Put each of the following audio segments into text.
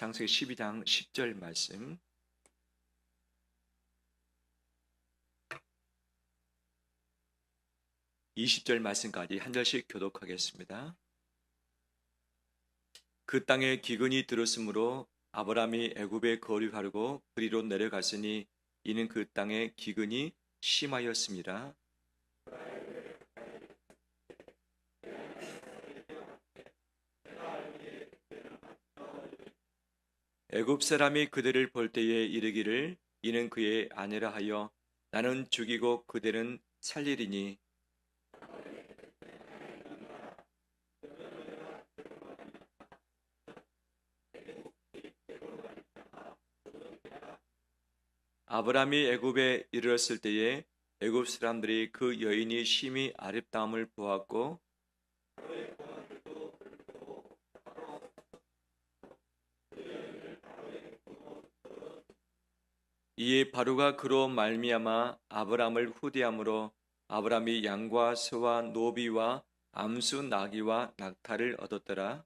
창세기 12장 10절 말씀. (20절) 말씀까지 한 절씩 교독하겠습니다. 그 땅에 기근이 들었으므로 아브라함이 애굽에 거류하려고 그리로 내려갔으니 이는 그 땅에 기근이 심하였습니다. 애굽 사람이 그들을 볼 때에 이르기를 이는 그의 아내라 하여 나는 죽이고 그들은 살리리니. 아브라함이 애굽에 이르렀을 때에 애굽 사람들이 그 여인이 심히 아름다움을 보았고 이에 바로가 그로 말미암아 아브라함을 후대함으로 아브라함이 양과 소와 노비와 암수 나귀와 낙타를 얻었더라.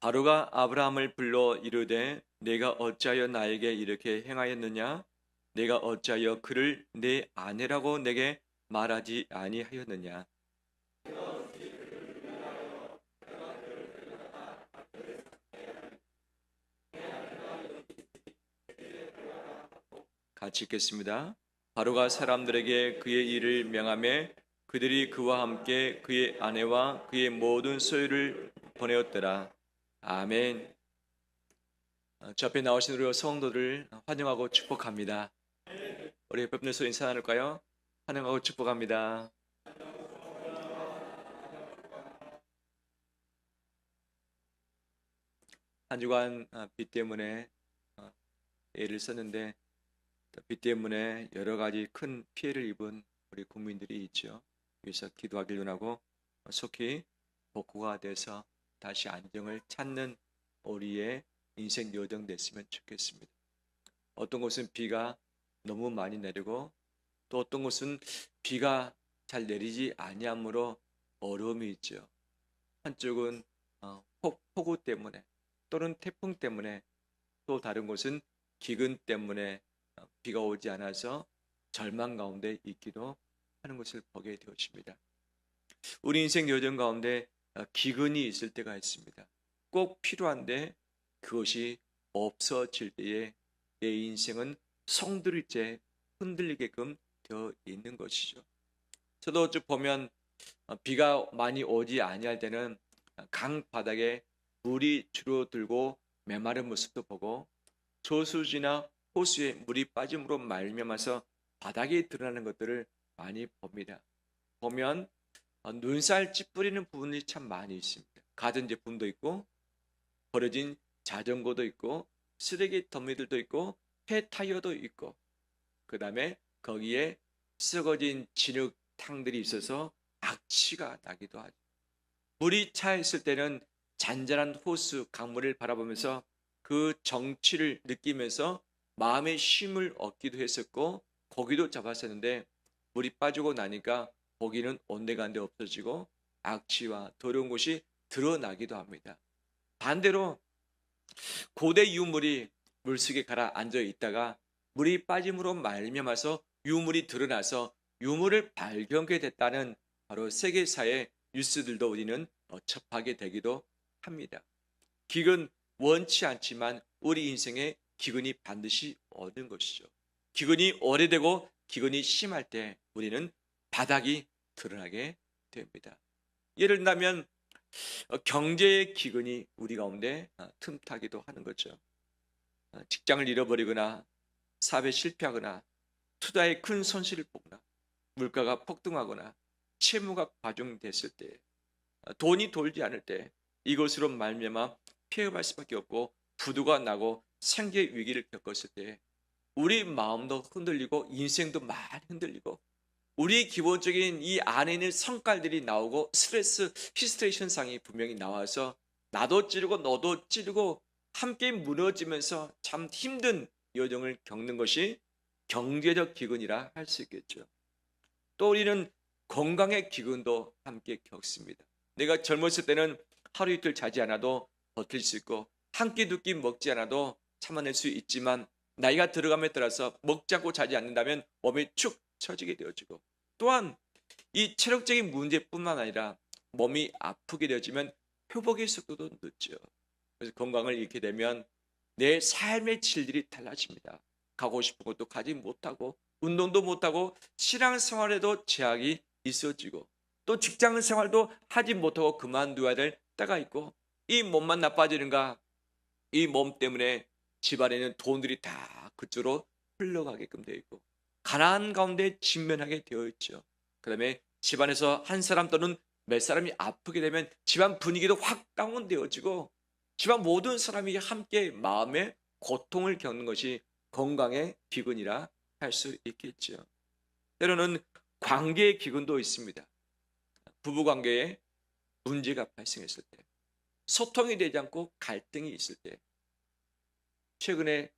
바로가 아브라함을 불러 이르되 내가 어찌하여 나에게 이렇게 행하였느냐 내가 어찌하여 그를 내 아내라고 내게 말하지 아니하였느냐 같이 읽겠습니다. 바로가 사람들에게 그의 일을 명함에 그들이 그와 함께 그의 아내와 그의 모든 소유를 보내었더라. 아멘. 어, 저 앞에 나오신 우리 성도를 환영하고 축복합니다. 우리 옆에 소 인사 나눌까요? 환영하고 축복합니다. 한 주간 어, 비 때문에 어, 애를 썼는데 비 때문에 여러 가지 큰 피해를 입은 우리 국민들이 있죠. 위해서 기도하길 원하고 속히 복구가 돼서 다시 안정을 찾는 우리의 인생 여정 됐으면 좋겠습니다. 어떤 곳은 비가 너무 많이 내리고 또 어떤 곳은 비가 잘 내리지 아니하므로 어려움이 있죠. 한쪽은 어, 폭우 때문에 또는 태풍 때문에 또 다른 곳은 기근 때문에 어, 비가 오지 않아서 절망 가운데 있기도 하는 것을 보게 되었습니다. 우리 인생 여정 가운데 어, 기근이 있을 때가 있습니다. 꼭 필요한데 그것이 없어질 때에 내 인생은 성들일째 흔들리게끔 되어 있는 것이죠. 저도 쭉 보면 어, 비가 많이 오지 아니할 때는 강 바닥에 물이 줄어들고 메마른 모습도 보고 저수지나 호수에 물이 빠짐으로 말미암아서 바닥에 드러나는 것들을 많이 봅니다. 보면 어, 눈살 찌푸리는 부분이 참 많이 있습니다. 가전 제품도 있고 버려진 자전거도 있고 쓰레기 더미들도 있고 폐 타이어도 있고 그 다음에 거기에 썩어진 진흙탕들이 있어서 악취가 나기도 하죠. 물이 차 있을 때는 잔잔한 호수 강물을 바라보면서 그 정취를 느끼면서 마음의 쉼을 얻기도 했었고 고기도 잡았었는데 물이 빠지고 나니까 고기는 온데간데 없어지고 악취와 더러운 곳이 드러나기도 합니다. 반대로 고대 유물이 물속에 가라앉아 있다가 물이 빠짐으로 말미암아서 유물이 드러나서 유물을 발견하게 됐다는 바로 세계사의 뉴스들도 우리는 접하게 되기도 합니다. 기근 원치 않지만 우리 인생에 기근이 반드시 오는 것이죠. 기근이 오래되고 기근이 심할 때 우리는 바닥이 드러나게 됩니다. 예를 들면 어, 경제의 기근이 우리 가운데 어, 틈타기도 하는 거죠. 어, 직장을 잃어버리거나 사업에 실패하거나 투자에 큰 손실을 보거나 물가가 폭등하거나 채무가 과중됐을 때 돈이 돌지 않을 때 이것으로 말미암아 폐업할 수밖에 없고 부도가 나고 생계 위기를 겪었을 때 우리 마음도 흔들리고 인생도 많이 흔들리고 우리 기본적인 이 안에 있는 성깔들이 나오고 스트레스 히스테이션 상이 분명히 나와서 나도 찌르고 너도 찌르고 함께 무너지면서 참 힘든 여정을 겪는 것이 경제적 기근이라 할 수 있겠죠. 또 우리는 건강의 기근도 함께 겪습니다. 내가 젊었을 때는 하루 이틀 자지 않아도 버틸 수 있고 한 끼 두 끼 먹지 않아도 참아낼 수 있지만 나이가 들어감에 따라서 먹지 않고 자지 않는다면 몸이 축 처지게 되어지고 또한 이 체력적인 문제뿐만 아니라 몸이 아프게 되어지면 회복의 속도도 늦죠. 그래서 건강을 잃게 되면 내 삶의 질들이 달라집니다. 가고 싶은 것도 가지 못하고 운동도 못하고 신앙생활에도 제약이 있어지고 또 직장 생활도 하지 못하고 그만둬야 될 때가 있고 이 몸만 나빠지는가 이 몸 때문에 집안에는 돈들이 다 그쪽으로 흘러가게끔 되어 있고 가난한 가운데 직면하게 되어 있죠. 그 다음에 집안에서 한 사람 또는 몇 사람이 아프게 되면 집안 분위기도 확 다운되어지고 집안 모든 사람이 함께 마음의 고통을 겪는 것이 건강의 기근이라 할 수 있겠죠. 때로는 관계의 기근도 있습니다. 부부 관계에 문제가 발생했을 때, 소통이 되지 않고 갈등이 있을 때, 최근에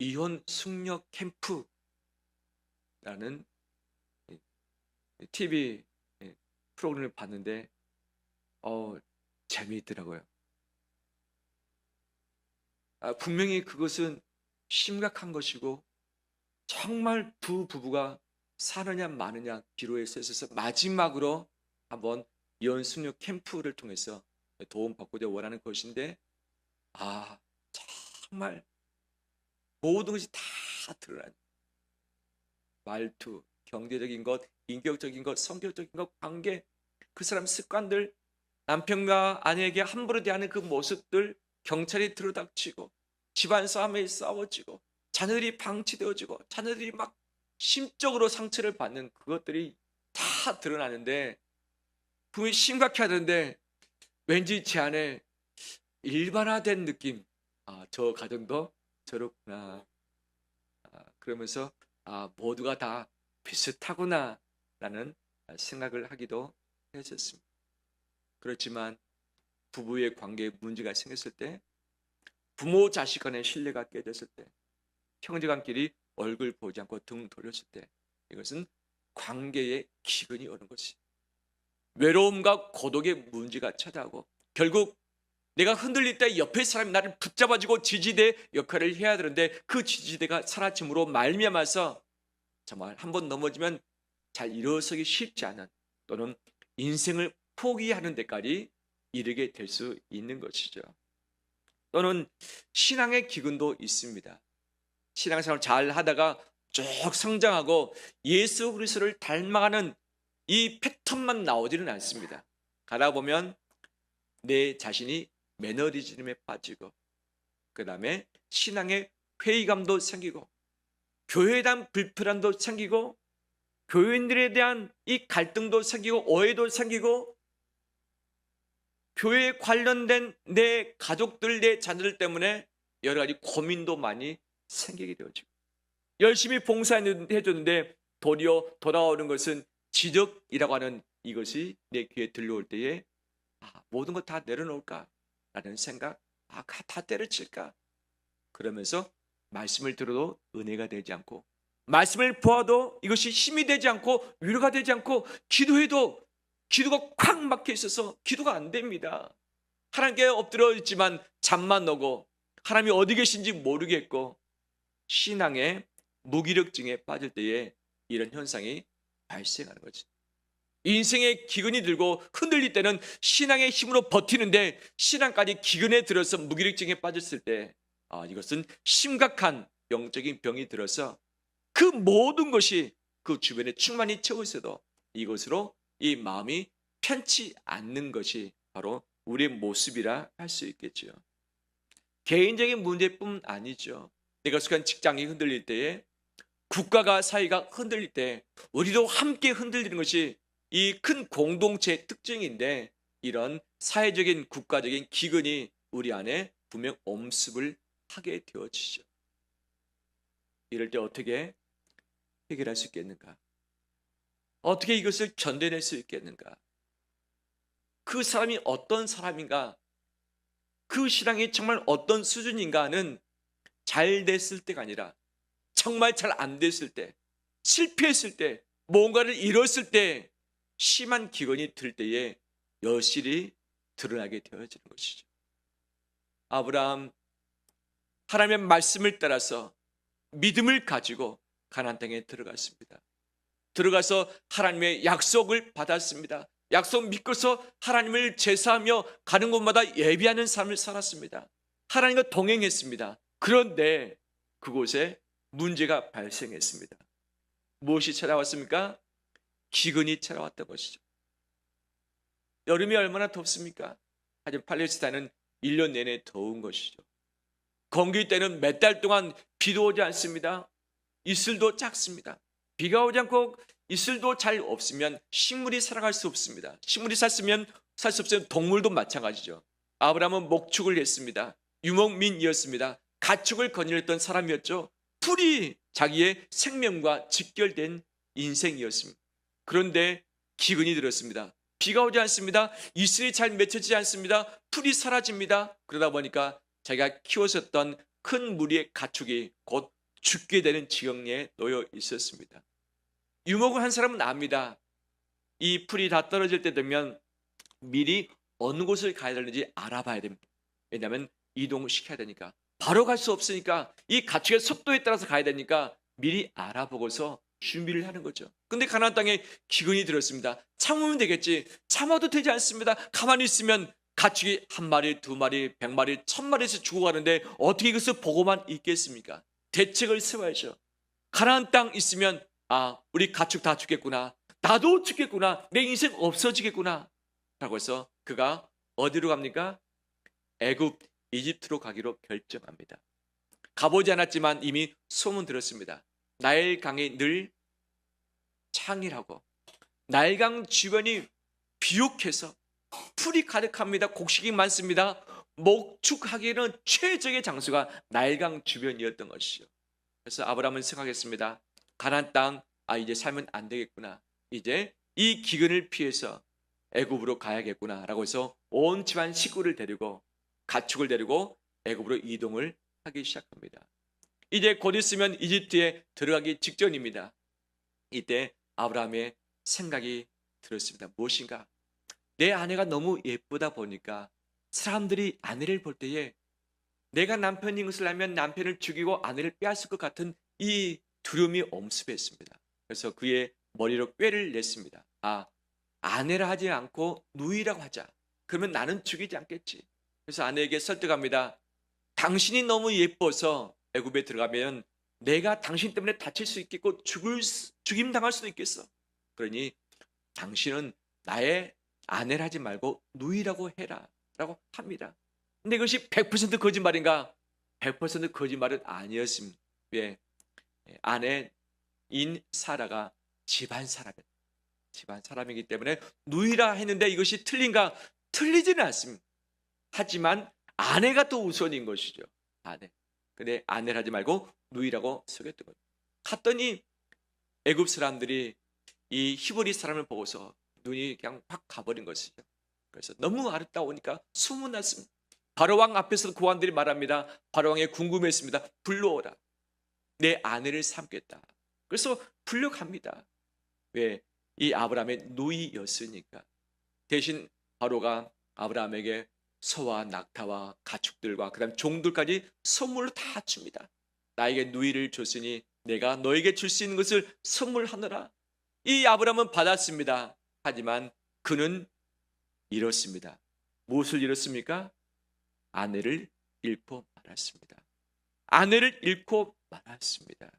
이혼 숙녀 캠프라는 TV 프로그램을 봤는데 어 재미있더라고요. 아, 분명히 그것은 심각한 것이고 정말 두 부부가 사느냐 마느냐 기로에 서 있어서 마지막으로 한번 이혼 숙녀 캠프를 통해서 도움 받고자 원하는 것인데 아 정말 모든 것이 다 드러난 말투, 경제적인 것, 인격적인 것, 성격적인 것, 관계, 그 사람 습관들, 남편과 아내에게 함부로 대하는 그 모습들, 경찰이 들어닥치고 집안 싸움에 싸워지고 자녀들이 방치되어지고 자녀들이 막 심적으로 상처를 받는 그것들이 다 드러나는데 분명히 심각해 하던데 왠지 제 안에 일반화된 느낌 아 저 가정도 저렇구나. 아, 그러면서 아 모두가 다 비슷하구나 라는 생각을 하기도 했었습니다. 그렇지만 부부의 관계에 문제가 생겼을 때 부모 자식 간의 신뢰가 깨졌을 때 형제간끼리 얼굴 보지 않고 등 돌렸을 때 이것은 관계의 기근이 오는 것이 외로움과 고독의 문제가 찾아오고 결국 내가 흔들릴 때 옆에 사람이 나를 붙잡아주고 지지대 역할을 해야 되는데 그 지지대가 사라짐으로 말미암아서 정말 한 번 넘어지면 잘 일어서기 쉽지 않은 또는 인생을 포기하는 데까지 이르게 될 수 있는 것이죠. 또는 신앙의 기근도 있습니다. 신앙생활 잘 하다가 쭉 성장하고 예수 그리스도를 닮아가는 이 패턴만 나오지는 않습니다. 가다 보면 내 자신이 매너리즘에 빠지고 그 다음에 신앙의 회의감도 생기고 교회에 대한 불편함도 생기고 교인들에 대한 이 갈등도 생기고 오해도 생기고 교회에 관련된 내 가족들, 내 자녀들 때문에 여러 가지 고민도 많이 생기게 되어지고 열심히 봉사해줬는데 도리어 돌아오는 것은 지적이라고 하는 이것이 내 귀에 들려올 때에 아, 모든 것 다 내려놓을까 라는 생각, 아, 다 때려칠까? 그러면서 말씀을 들어도 은혜가 되지 않고 말씀을 보아도 이것이 힘이 되지 않고 위로가 되지 않고 기도해도 기도가 콱 막혀 있어서 기도가 안 됩니다. 하나님께 엎드려 있지만 잠만 오고 하나님이 어디 계신지 모르겠고 신앙의 무기력증에 빠질 때에 이런 현상이 발생하는 거지. 인생의 기근이 들고 흔들릴 때는 신앙의 힘으로 버티는데 신앙까지 기근에 들어서 무기력증에 빠졌을 때 아, 이것은 심각한 영적인 병이 들어서 그 모든 것이 그 주변에 충만히 채워 있어도 이것으로 이 마음이 편치 않는 것이 바로 우리의 모습이라 할 수 있겠죠. 개인적인 문제뿐 아니죠. 내가 속한 직장이 흔들릴 때에 국가가 사회가 흔들릴 때 우리도 함께 흔들리는 것이 이 큰 공동체의 특징인데 이런 사회적인 국가적인 기근이 우리 안에 분명 엄습을 하게 되어지죠. 이럴 때 어떻게 해결할 수 있겠는가? 어떻게 이것을 견뎌낼 수 있겠는가? 그 사람이 어떤 사람인가? 그 신앙이 정말 어떤 수준인가는 잘 됐을 때가 아니라 정말 잘 안 됐을 때, 실패했을 때, 뭔가를 잃었을 때 심한 기근이 들 때에 여실히 드러나게 되어지는 것이죠. 아브라함 하나님의 말씀을 따라서 믿음을 가지고 가나안 땅에 들어갔습니다. 들어가서 하나님의 약속을 받았습니다. 약속 믿고서 하나님을 제사하며 가는 곳마다 예비하는 삶을 살았습니다. 하나님과 동행했습니다. 그런데 그곳에 문제가 발생했습니다. 무엇이 찾아왔습니까? 기근이 찾아왔던 것이죠. 여름이 얼마나 덥습니까? 하지만 팔레스타인은 1년 내내 더운 것이죠. 건기 때는 몇 달 동안 비도 오지 않습니다. 이슬도 작습니다. 비가 오지 않고 이슬도 잘 없으면 식물이 살아갈 수 없습니다. 식물이 샀으면 살 수 없으면 동물도 마찬가지죠. 아브라함은 목축을 했습니다. 유목민이었습니다. 가축을 거느렸던 사람이었죠. 풀이 자기의 생명과 직결된 인생이었습니다. 그런데 기근이 들었습니다. 비가 오지 않습니다. 이슬이 잘 맺혀지지 않습니다. 풀이 사라집니다. 그러다 보니까 자기가 키웠었던 큰 무리의 가축이 곧 죽게 되는 지경에 놓여 있었습니다. 유목을 한 사람은 압니다. 이 풀이 다 떨어질 때 되면 미리 어느 곳을 가야 되는지 알아봐야 됩니다. 왜냐하면 이동을 시켜야 되니까. 바로 갈 수 없으니까 이 가축의 속도에 따라서 가야 되니까 미리 알아보고서 준비를 하는 거죠. 근데 가나안 땅에 기근이 들었습니다. 참으면 되겠지. 참아도 되지 않습니다. 가만히 있으면 가축이 한 마리, 두 마리, 백 마리, 천 마리에서 죽어가는데 어떻게 이것을 보고만 있겠습니까? 대책을 세워야죠. 가나안 땅 있으면 아 우리 가축 다 죽겠구나. 나도 죽겠구나. 내 인생 없어지겠구나. 라고 해서 그가 어디로 갑니까? 애굽 이집트로 가기로 결정합니다. 가보지 않았지만 이미 소문 들었습니다. 나일강이 늘 창이라고 나일강 주변이 비옥해서 풀이 가득합니다. 곡식이 많습니다. 목축하기에는 최적의 장소가 나일강 주변이었던 것이죠. 그래서 아브라함은 생각했습니다. 가나안 땅, 아 이제 살면 안 되겠구나. 이제 이 기근을 피해서 애굽으로 가야겠구나라고 해서 온 집안 식구를 데리고 가축을 데리고 애굽으로 이동을 하기 시작합니다. 이제 곧 있으면 이집트에 들어가기 직전입니다. 이때 아브라함의 생각이 들었습니다. 무엇인가? 내 아내가 너무 예쁘다 보니까 사람들이 아내를 볼 때에 내가 남편인 것을 알면 남편을 죽이고 아내를 빼앗을 것 같은 이 두려움이 엄습했습니다. 그래서 그의 머리로 꾀를 냈습니다. 아, 아내라 하지 않고 누이라고 하자. 그러면 나는 죽이지 않겠지. 그래서 아내에게 설득합니다. 당신이 너무 예뻐서 애굽에 들어가면 내가 당신 때문에 다칠 수 있겠고 죽을 수- 죽임 당할 수도 있겠어. 그러니 당신은 나의 아내를 하지 말고 누이라고 해라라고 합니다. 근데 이것이 100% 거짓말인가? 100% 거짓말은 아니었습니다. 왜? 예, 아내인 사라가 집안 사람이에요. 집안 사람이기 때문에 누이라 했는데 이것이 틀린가? 틀리지는 않습니다. 하지만 아내가 또 우선인 것이죠. 아내. 근데 아내를 하지 말고 누이라고 속였던 거예요. 갔더니 애굽 사람들이 이 히브리 사람을 보고서 눈이 그냥 확 가버린 것이죠. 그래서 너무 아름다우니까 소문났습니다. 바로왕 앞에서 고관들이 말합니다. 바로왕이 궁금했습니다. 불러오라. 내 아내를 삼겠다. 그래서 불려갑니다. 왜? 이 아브라함의 누이였으니까. 대신 바로가 아브라함에게 소와 낙타와 가축들과 그다음 종들까지 선물로 다 줍니다. 나에게 누이를 줬으니 내가 너에게 줄 수 있는 것을 선물하느라. 이 아브라함은 받았습니다. 하지만 그는 잃었습니다. 무엇을 잃었습니까? 아내를 잃고 말았습니다. 아내를 잃고 말았습니다.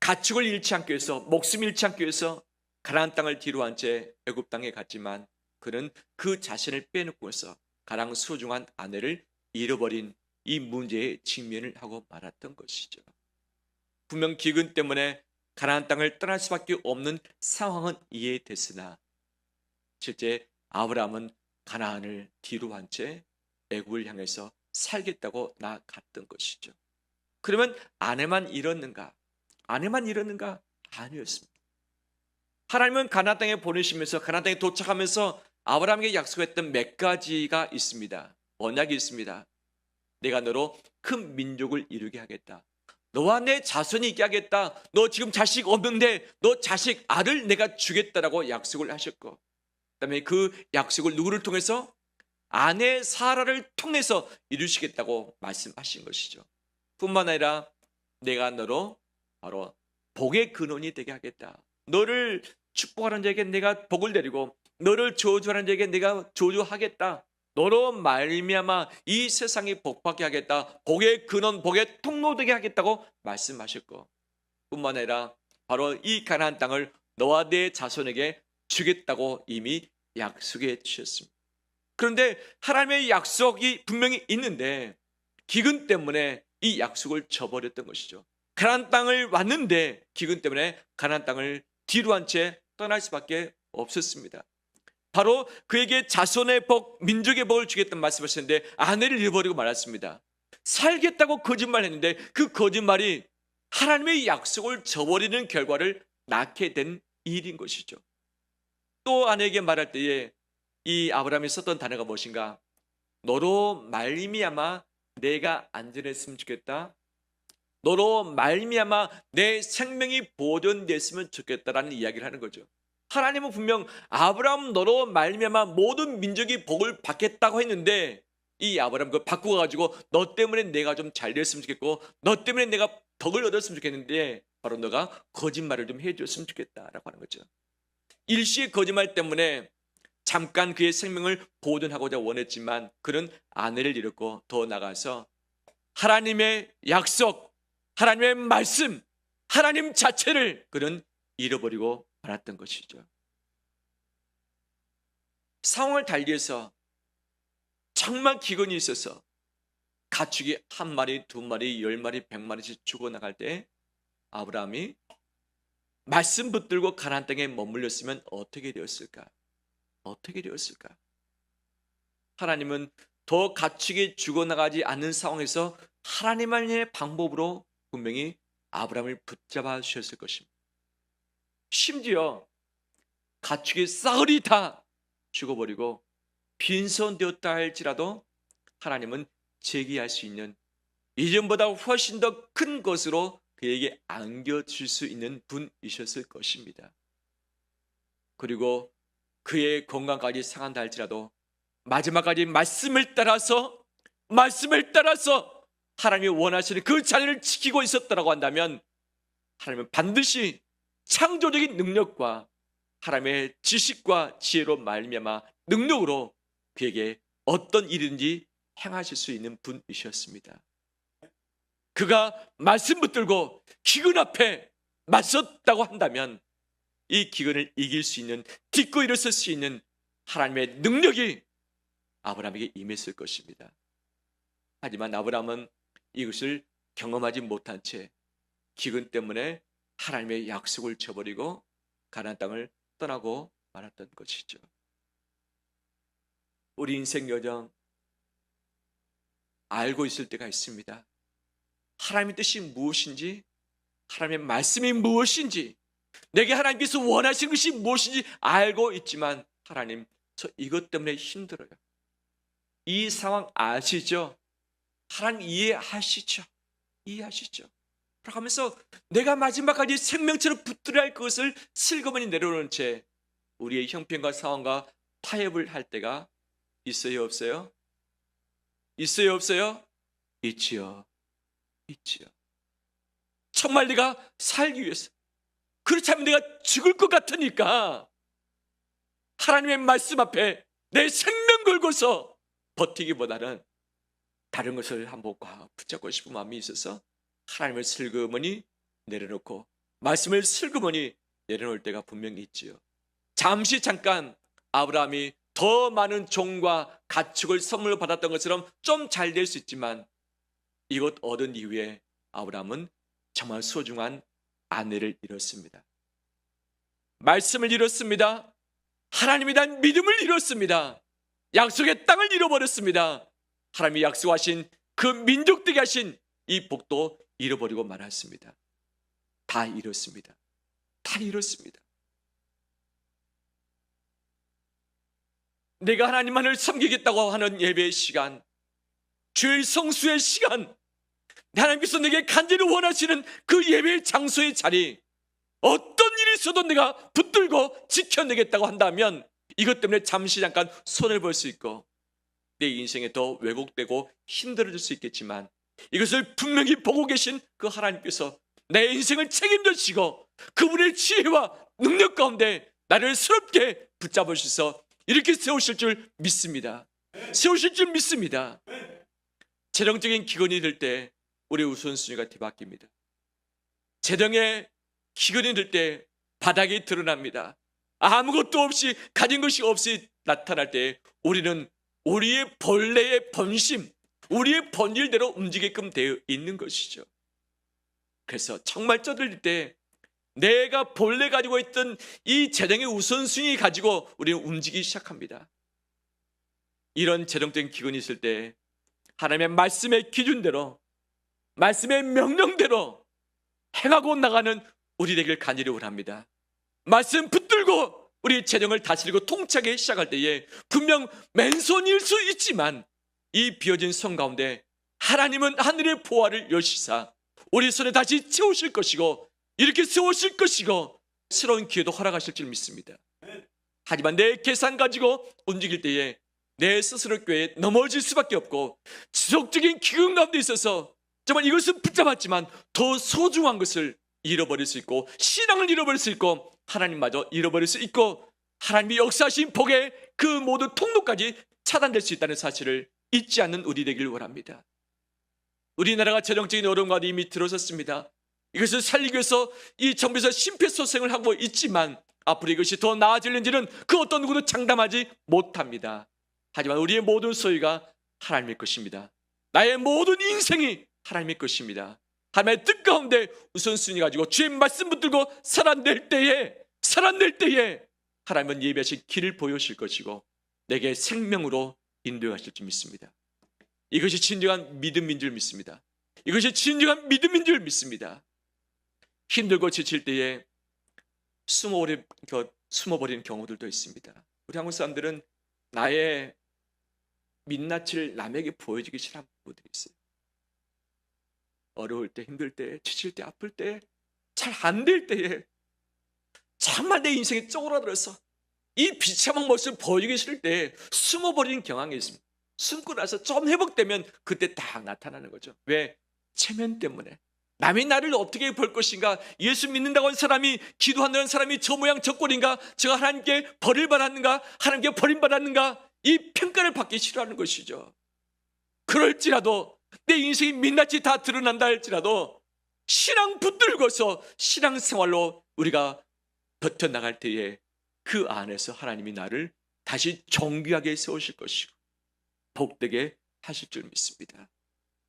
가축을 잃지 않기 위해서 목숨 잃지 않기 위해서 가나안 땅을 뒤로 한 채 애굽 땅에 갔지만 그는 그 자신을 빼놓고서 가장 소중한 아내를 잃어버린 이 문제에 직면을 하고 말았던 것이죠. 분명 기근 때문에 가나안 땅을 떠날 수밖에 없는 상황은 이해됐으나 실제 아브라함은 가나안을 뒤로 한 채 애굽을 향해서 살겠다고 나갔던 것이죠. 그러면 아내만 잃었는가? 아내만 잃었는가? 아니었습니다. 하나님은 가나안 땅에 보내시면서 가나안 땅에 도착하면서 아브라함에게 약속했던 몇 가지가 있습니다. 언약이 있습니다. 내가 너로 큰 민족을 이루게 하겠다. 너와 내 자손이 있게 하겠다. 너 지금 자식 없는데 너 자식 아들 내가 주겠다라고 약속을 하셨고 그다음에 그 약속을 누구를 통해서 아내 사라를 통해서 이루시겠다고 말씀하신 것이죠. 뿐만 아니라 내가 너로 바로 복의 근원이 되게 하겠다. 너를 축복하는 자에게 내가 복을 내리고 너를 저주하는 자에게 내가 저주하겠다. 너로 말미암아 이 세상이 복받게 하겠다. 복의 근원, 복의 통로 되게 하겠다고 말씀하셨고 뿐만 아니라 바로 이 가나안 땅을 너와 내 자손에게 주겠다고 이미 약속해 주셨습니다. 그런데 하나님의 약속이 분명히 있는데 기근 때문에 이 약속을 저버렸던 것이죠. 가나안 땅을 왔는데 기근 때문에 가나안 땅을 뒤로 한 채 떠날 수밖에 없었습니다. 바로 그에게 자손의 복, 민족의 복을 주겠다는 말씀하셨는데 아내를 잃어버리고 말았습니다. 살겠다고 거짓말했는데 그 거짓말이 하나님의 약속을 저버리는 결과를 낳게 된 일인 것이죠. 또 아내에게 말할 때에 이 아브라함이 썼던 단어가 무엇인가? 너로 말미암아 내가 안전했으면 좋겠다. 너로 말미암아 내 생명이 보존됐으면 좋겠다라는 이야기를 하는 거죠. 하나님은 분명 아브라함 너로 말미암아 모든 민족이 복을 받겠다고 했는데 이 아브라함 그걸 바꾸어 가지고 너 때문에 내가 좀 잘 됐으면 좋겠고 너 때문에 내가 덕을 얻었으면 좋겠는데 바로 너가 거짓말을 좀 해줬으면 좋겠다라고 하는 거죠. 일시의 거짓말 때문에 잠깐 그의 생명을 보존하고자 원했지만 그는 아내를 잃었고 더 나가서 하나님의 약속, 하나님의 말씀, 하나님 자체를 그는 잃어버리고 말았던 것이죠. 상황을 달리해서 정말 기근이 있어서 가축이 한 마리, 두 마리, 열 마리, 백 마리씩 죽어나갈 때 아브라함이 말씀 붙들고 가나안 땅에 머물렀으면 어떻게 되었을까? 어떻게 되었을까? 하나님은 더 가축이 죽어나가지 않는 상황에서 하나님만의 방법으로 분명히 아브라함을 붙잡아 주셨을 것입니다. 심지어 가축이 싸그리 다 죽어버리고 빈손되었다 할지라도 하나님은 제기할 수 있는 이전보다 훨씬 더 큰 것으로 그에게 안겨줄 수 있는 분이셨을 것입니다. 그리고 그의 건강까지 상한다 할지라도 마지막까지 말씀을 따라서 말씀을 따라서 하나님이 원하시는 그 자리를 지키고 있었다라고 한다면 하나님은 반드시 창조적인 능력과 하나님의 지식과 지혜로 말미암아 능력으로 그에게 어떤 일인지 행하실 수 있는 분이셨습니다. 그가 말씀 붙들고 기근 앞에 맞섰다고 한다면 이 기근을 이길 수 있는 딛고 일어설 수 있는 하나님의 능력이 아브라함에게 임했을 것입니다. 하지만 아브라함은 이것을 경험하지 못한 채 기근 때문에 하나님의 약속을 저버리고 가나안 땅을 떠나고 말았던 것이죠. 우리 인생 여정 알고 있을 때가 있습니다. 하나님의 뜻이 무엇인지, 하나님의 말씀이 무엇인지, 내게 하나님께서 원하시는 것이 무엇인지 알고 있지만 하나님 저 이것 때문에 힘들어요. 이 상황 아시죠? 하나님 이해하시죠? 이해하시죠? 하면서 내가 마지막까지 생명처럼 붙들어야 할 것을 슬그머니 내려놓은 채 우리의 형편과 상황과 타협을 할 때가 있어요 없어요? 있어요 없어요? 있지요. 있지요. 정말 내가 살기 위해서 그렇다면 내가 죽을 것 같으니까 하나님의 말씀 앞에 내 생명 걸고서 버티기보다는 다른 것을 한번 꽉 붙잡고 싶은 마음이 있어서 하나님을 슬그머니 내려놓고 말씀을 슬그머니 내려놓을 때가 분명히 있지요. 잠시 잠깐 아브라함이 더 많은 종과 가축을 선물로 받았던 것처럼 좀 잘 될 수 있지만 이것 얻은 이후에 아브라함은 정말 소중한 아내를 잃었습니다. 말씀을 잃었습니다. 하나님에 대한 믿음을 잃었습니다. 약속의 땅을 잃어버렸습니다. 하나님이 약속하신 그 민족 되게 하신 이 복도 잃어버리고 말았습니다. 다 잃었습니다. 다 잃었습니다. 내가 하나님만을 섬기겠다고 하는 예배의 시간, 주일 성수의 시간, 하나님께서 내게 간절히 원하시는 그 예배 장소의 자리 어떤 일이 있어도 내가 붙들고 지켜내겠다고 한다면 이것 때문에 잠시 잠깐 손을 볼 수 있고 내 인생에 더 왜곡되고 힘들어질 수 있겠지만 이것을 분명히 보고 계신 그 하나님께서 내 인생을 책임져 주시고 그분의 지혜와 능력 가운데 나를 스럽게 붙잡으셔서 이렇게 세우실 줄 믿습니다. 세우실 줄 믿습니다. 재정적인 기근이 들때 우리 우선순위가 뒤바뀝니다. 재정에 기근이 들때 바닥이 드러납니다. 아무것도 없이 가진 것이 없이 나타날 때 우리는 우리의 본래의 본심, 우리의 본일대로 움직이게끔 되어 있는 것이죠. 그래서 정말 쩌들릴 때 내가 본래 가지고 있던 이 재정의 우선순위 가지고 우리는 움직이기 시작합니다. 이런 재정적인 기근이 있을 때 하나님의 말씀의 기준대로 말씀의 명령대로 행하고 나가는 우리 되길 간절히 원합니다. 말씀 붙들고 우리 재정을 다스리고 통치하기 시작할 때에 분명 맨손일 수 있지만 이 비어진 손 가운데 하나님은 하늘의 보화를 여시사 우리 손에 다시 채우실 것이고 이렇게 세우실 것이고 새로운 기회도 허락하실 줄 믿습니다. 하지만 내 계산 가지고 움직일 때에 내 스스로 교회에 넘어질 수밖에 없고 지속적인 기근 가운데 있어서 정말 이것은 붙잡았지만 더 소중한 것을 잃어버릴 수 있고 신앙을 잃어버릴 수 있고 하나님마저 잃어버릴 수 있고 하나님이 역사하신 복의 그 모든 통로까지 차단될 수 있다는 사실을 잊지 않는 우리 되길 원합니다. 우리나라가 재정적인 어려움 가운데 이미 들어섰습니다. 이것을 살리기 위해서 이 정부에서 심폐소생을 하고 있지만 앞으로 이것이 더 나아질는지는 그 어떤 누구도 장담하지 못합니다. 하지만 우리의 모든 소유가 하나님의 것입니다. 나의 모든 인생이 하나님의 것입니다. 하나님의 뜻 가운데 우선순위 가지고 주의 말씀 붙들고 살아낼 때에 살아낼 때에 하나님은 예배하신 길을 보여주실 것이고 내게 생명으로 인도하실 줄 믿습니다. 이것이 진정한 믿음인 줄 믿습니다. 이것이 진정한 믿음인 줄 믿습니다. 힘들고 지칠 때에 숨어버린, 숨어버리는 경우들도 있습니다. 우리 한국 사람들은 나의 민낯을 남에게 보여주기 싫어하는 부분들이 있어요. 어려울 때, 힘들 때, 지칠 때, 아플 때, 잘 안 될 때에 정말 내 인생이 쪼그라들어서 이 비참한 모습을 보여주기 싫을 때 숨어버리는 경향이 있습니다. 숨고 나서 좀 회복되면 그때 딱 나타나는 거죠. 왜? 체면 때문에. 남이 나를 어떻게 볼 것인가? 예수 믿는다고 하는 사람이 기도한다는 사람이 저 모양 저 꼴인가? 제가 하나님께 벌을 받았는가? 하나님께 버림받았는가? 이 평가를 받기 싫어하는 것이죠. 그럴지라도 내 인생이 민낯이 다 드러난다 할지라도 신앙 붙들고서 신앙 생활로 우리가 버텨나갈 때에 그 안에서 하나님이 나를 다시 정귀하게 세우실 것이고 복되게 하실 줄 믿습니다.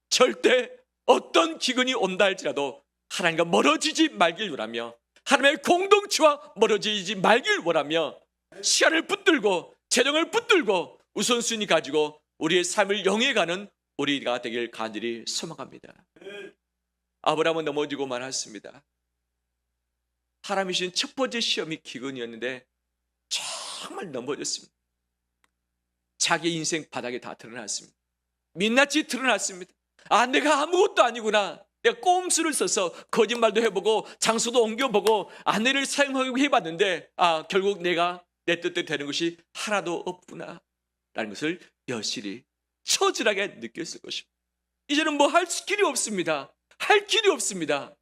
절대 어떤 기근이 온다 할지라도 하나님과 멀어지지 말길 원하며 하나님의 공동체와 멀어지지 말길 원하며 시야를 붙들고 재정을 붙들고 우선순위 가지고 우리의 삶을 영해가는 우리가 되길 간절히 소망합니다. 아브라함은 넘어지고 말았습니다. 하나님이신 첫 번째 시험이 기근이었는데 정말 넘어졌습니다. 자기 인생 바닥에 다 드러났습니다. 민낯이 드러났습니다. 아, 내가 아무것도 아니구나. 내가 꼼수를 써서 거짓말도 해보고 장소도 옮겨보고 아내를 사용하고 해봤는데 아, 결국 내가 내 뜻대로 되는 것이 하나도 없구나. 라는 것을 여실히 처절하게 느꼈을 것입니다. 이제는 뭐 할 길이 없습니다. 할 길이 없습니다.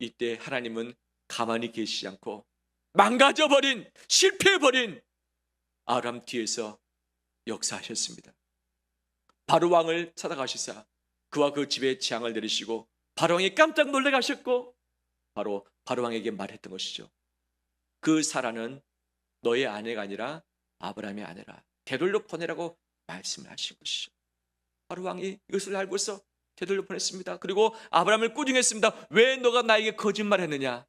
이때 하나님은 가만히 계시지 않고 망가져버린, 실패해버린 아람 뒤에서 역사하셨습니다. 바로 왕을 찾아가시사 그와 그 집에 재앙을 내리시고 바로 왕이 깜짝 놀래가셨고 바로 바로 왕에게 말했던 것이죠. 그 사라는 너의 아내가 아니라 아브라함의 아내라. 되돌려 보내라고 말씀을 하신 것이죠. 바로 왕이 이것을 알고서 되돌려 보냈습니다. 그리고 아브라함을 꾸중했습니다. 왜 너가 나에게 거짓말했느냐?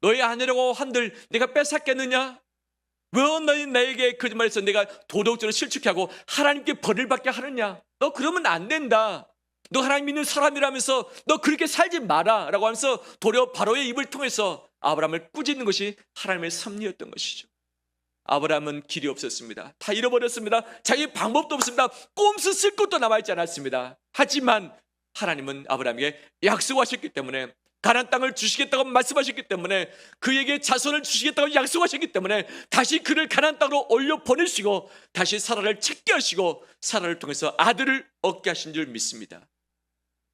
너의 아내라고 한들 내가 뺏었겠느냐? 왜 너희 나에게 거짓말해서 내가 도덕적으로 실축해 하고 하나님께 벌을 받게 하느냐? 너 그러면 안 된다. 너 하나님 믿는 사람이라면서 너 그렇게 살지 마라 라고 하면서 도리어 바로의 입을 통해서 아브라함을 꾸짖는 것이 하나님의 섭리였던 것이죠. 아브라함은 길이 없었습니다. 다 잃어버렸습니다. 자기 방법도 없습니다. 꼼수 쓸 것도 남아있지 않았습니다. 하지만 하나님은 아브라함에게 약속하셨기 때문에 가나안 땅을 주시겠다고 말씀하셨기 때문에 그에게 자손을 주시겠다고 약속하셨기 때문에 다시 그를 가나안 땅으로 올려 보내시고 다시 사라를 찾게 하시고 사라를 통해서 아들을 얻게 하신 줄 믿습니다.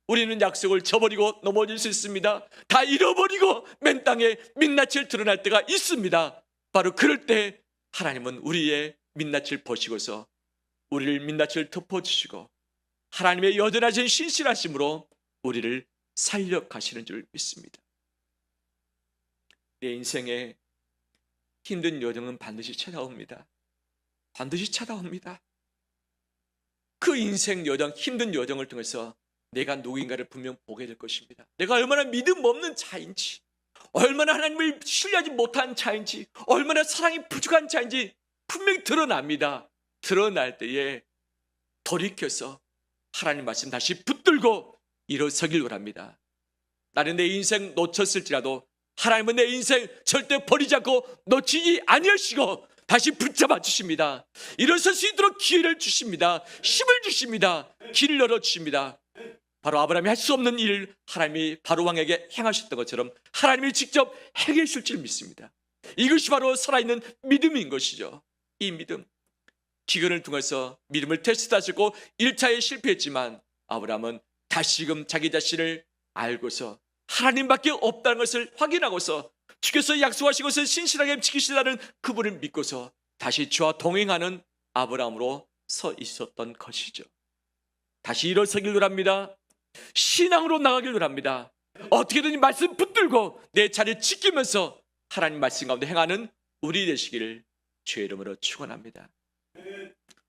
우리는 약속을 저버리고 넘어질 수 있습니다. 다 잃어버리고 맨 땅에 민낯을 드러날 때가 있습니다. 바로 그럴 때 하나님은 우리의 민낯을 보시고서 우리를 민낯을 덮어주시고 하나님의 여전하신 신실하심으로 우리를 살려 가시는 줄 믿습니다. 내 인생에 힘든 여정은 반드시 찾아옵니다. 반드시 찾아옵니다. 그 인생 여정, 힘든 여정을 통해서 내가 누구인가를 분명 보게 될 것입니다. 내가 얼마나 믿음 없는 자인지, 얼마나 하나님을 신뢰하지 못한 자인지, 얼마나 사랑이 부족한 자인지 분명히 드러납니다. 드러날 때에 돌이켜서 하나님 말씀 다시 붙들고 일어서길 원합니다. 나는 내 인생 놓쳤을지라도 하나님은 내 인생 절대 버리지 않고 놓치지 아니하시고 다시 붙잡아 주십니다. 일어설 수 있도록 기회를 주십니다. 힘을 주십니다. 길을 열어 주십니다. 바로 아브라함이 할 수 없는 일 하나님이 바로 왕에게 행하셨던 것처럼 하나님이 직접 행하실 줄 믿습니다. 이것이 바로 살아있는 믿음인 것이죠. 이 믿음. 기근을 통해서 믿음을 테스트하시고 1차에 실패했지만 아브라함은 다시금 자기 자신을 알고서 하나님밖에 없다는 것을 확인하고서 주께서 약속하신 것을 신실하게 지키시다는 그분을 믿고서 다시 주와 동행하는 아브라함으로 서 있었던 것이죠. 다시 일어서길 원합니다. 신앙으로 나가길 원합니다. 어떻게든 이 말씀 붙들고 내 자리를 지키면서 하나님 말씀 가운데 행하는 우리 되시기를 주의 이름으로 축원합니다.